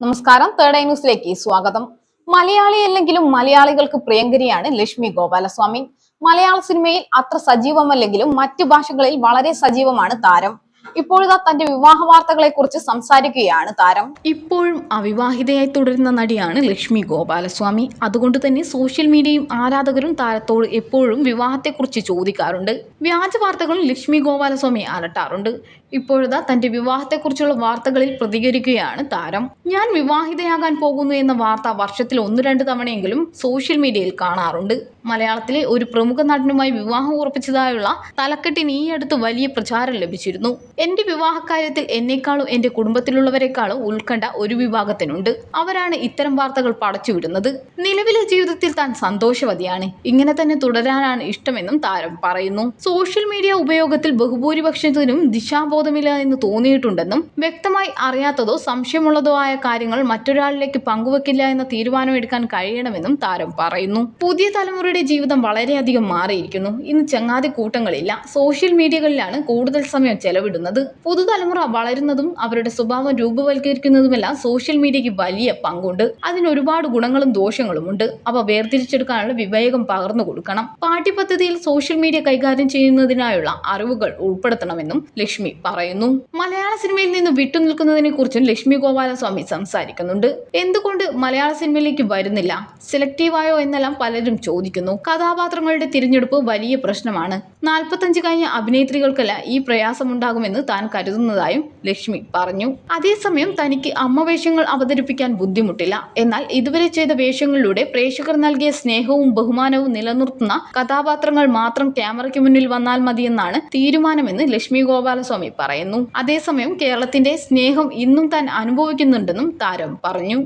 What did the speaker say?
നമസ്കാരം. Third eye ന്യൂസിലേക്ക് സ്വാഗതം. മലയാളി അല്ലെങ്കിലും മലയാളികൾക്ക് പ്രിയങ്കരിയാണ് ലക്ഷ്മി ഗോപാലസ്വാമി. മലയാള സിനിമയിൽ അത്ര സജീവമല്ലെങ്കിലും മറ്റു ഭാഷകളിൽ വളരെ സജീവമാണ് താരം. ഇപ്പോഴിതാ തന്റെ വിവാഹ വാർത്തകളെ കുറിച്ച് സംസാരിക്കുകയാണ് താരം. ഇപ്പോഴും അവിവാഹിതയായി തുടരുന്ന നടിയാണ് ലക്ഷ്മി ഗോപാലസ്വാമി. അതുകൊണ്ട് തന്നെ സോഷ്യൽ മീഡിയയും ആരാധകരും താരത്തോട് എപ്പോഴും വിവാഹത്തെക്കുറിച്ച് ചോദിക്കാറുണ്ട്. വ്യാജ വാർത്തകളും ലക്ഷ്മി ഗോപാലസ്വാമി അലട്ടാറുണ്ട്. ഇപ്പോഴിതാ തന്റെ വിവാഹത്തെക്കുറിച്ചുള്ള വാർത്തകളിൽ പ്രതികരിക്കുകയാണ് താരം. ഞാൻ വിവാഹിതയാകാൻ പോകുന്നു എന്ന വാർത്ത വർഷത്തിൽ ഒന്ന് രണ്ട് തവണയെങ്കിലും സോഷ്യൽ മീഡിയയിൽ കാണാറുണ്ട്. മലയാളത്തിലെ ഒരു പ്രമുഖ നടനുമായി വിവാഹം ഉറപ്പിച്ചതായുള്ള തലക്കെട്ടിന് ഈ അടുത്ത് വലിയ പ്രചാരം ലഭിച്ചിരുന്നു. എന്റെ വിവാഹക്കാര്യത്തിൽ എന്നെക്കാളും എന്റെ കുടുംബത്തിലുള്ളവരെക്കാളും ഉത്കണ്ഠ ഒരു വിഭാഗത്തിനുണ്ട്. അവരാണ് ഇത്തരം വാർത്തകൾ പടച്ചുവിടുന്നത്. നിലവിലെ ജീവിതത്തിൽ താൻ സന്തോഷവതിയാണ്. ഇങ്ങനെ തന്നെ തുടരാനാണ് ഇഷ്ടമെന്നും താരം പറയുന്നു. സോഷ്യൽ മീഡിയ ഉപയോഗത്തിൽ ബഹുഭൂരിപക്ഷത്തിനും ദിശാബോധമില്ല എന്ന് തോന്നിയിട്ടുണ്ടെന്നും വ്യക്തമായി അറിയാത്തതോ സംശയമുള്ളതോ ആയ കാര്യങ്ങൾ മറ്റൊരാളിലേക്ക് പങ്കുവെക്കില്ല എന്ന തീരുമാനമെടുക്കാൻ കഴിയണമെന്നും താരം പറയുന്നു. പുതിയ തലമുറയുടെ ജീവിതം വളരെയധികം മാറിയിരിക്കുന്നു. ഇന്ന് ചങ്ങാതി കൂട്ടങ്ങളില്ല സോഷ്യൽ മീഡിയകളിലാണ് കൂടുതൽ സമയം ചെലവിടുന്നത്. പുതുതലമുറ വളരുന്നതും അവരുടെ സ്വഭാവം രൂപവൽക്കരിക്കുന്നതുമെല്ലാം സോഷ്യൽ മീഡിയയ്ക്ക് വലിയ പങ്കുണ്ട്. അതിന് ഒരുപാട് ഗുണങ്ങളും ദോഷങ്ങളുമുണ്ട് അവ വേർതിരിച്ചെടുക്കാനുള്ള വിവേകം പകർന്നു കൊടുക്കണം. പാഠ്യപദ്ധതിയിൽ സോഷ്യൽ മീഡിയ കൈകാര്യം ചെയ്യുന്നതിനായുള്ള അറിവുകൾ ഉൾപ്പെടുത്തണമെന്നും ലക്ഷ്മി പറയുന്നു. മലയാള സിനിമയിൽ നിന്ന് വിട്ടുനിൽക്കുന്നതിനെ കുറിച്ചും ലക്ഷ്മി ഗോപാലസ്വാമി സംസാരിക്കുന്നുണ്ട്. എന്തുകൊണ്ട് മലയാള സിനിമയിലേക്ക് വരുന്നില്ല? സെലക്റ്റീവായോ എന്നെല്ലാം പലരും ചോദിക്കുന്നു. കഥാപാത്രങ്ങളുടെ തിരഞ്ഞെടുപ്പ് വലിയ പ്രശ്നമാണ്. നാൽപ്പത്തഞ്ച് കഴിഞ്ഞ അഭിനേത്രികൾക്കല്ല ഈ പ്രയാസമുണ്ടാകുമെന്ന് താൻ കരുതുന്നതായും ലക്ഷ്മി പറഞ്ഞു. അതേസമയം തനിക്ക് അമ്മ വേഷങ്ങൾ അവതരിപ്പിക്കാൻ ബുദ്ധിമുട്ടില്ല. എന്നാൽ ഇതുവരെ ചെയ്ത വേഷങ്ങളിലൂടെ പ്രേക്ഷകർ നൽകിയ സ്നേഹവും ബഹുമാനവും നിലനിർത്തുന്ന കഥാപാത്രങ്ങൾ മാത്രം ക്യാമറയ്ക്ക് മുന്നിൽ വന്നാൽ മതിയെന്നാണ് തീരുമാനമെന്ന് ലക്ഷ്മി ഗോപാലസ്വാമി പറയുന്നു. അതേസമയം കേരളത്തിന്റെ സ്നേഹം ഇന്നും താൻ അനുഭവിക്കുന്നുണ്ടെന്നും താരം പറഞ്ഞു.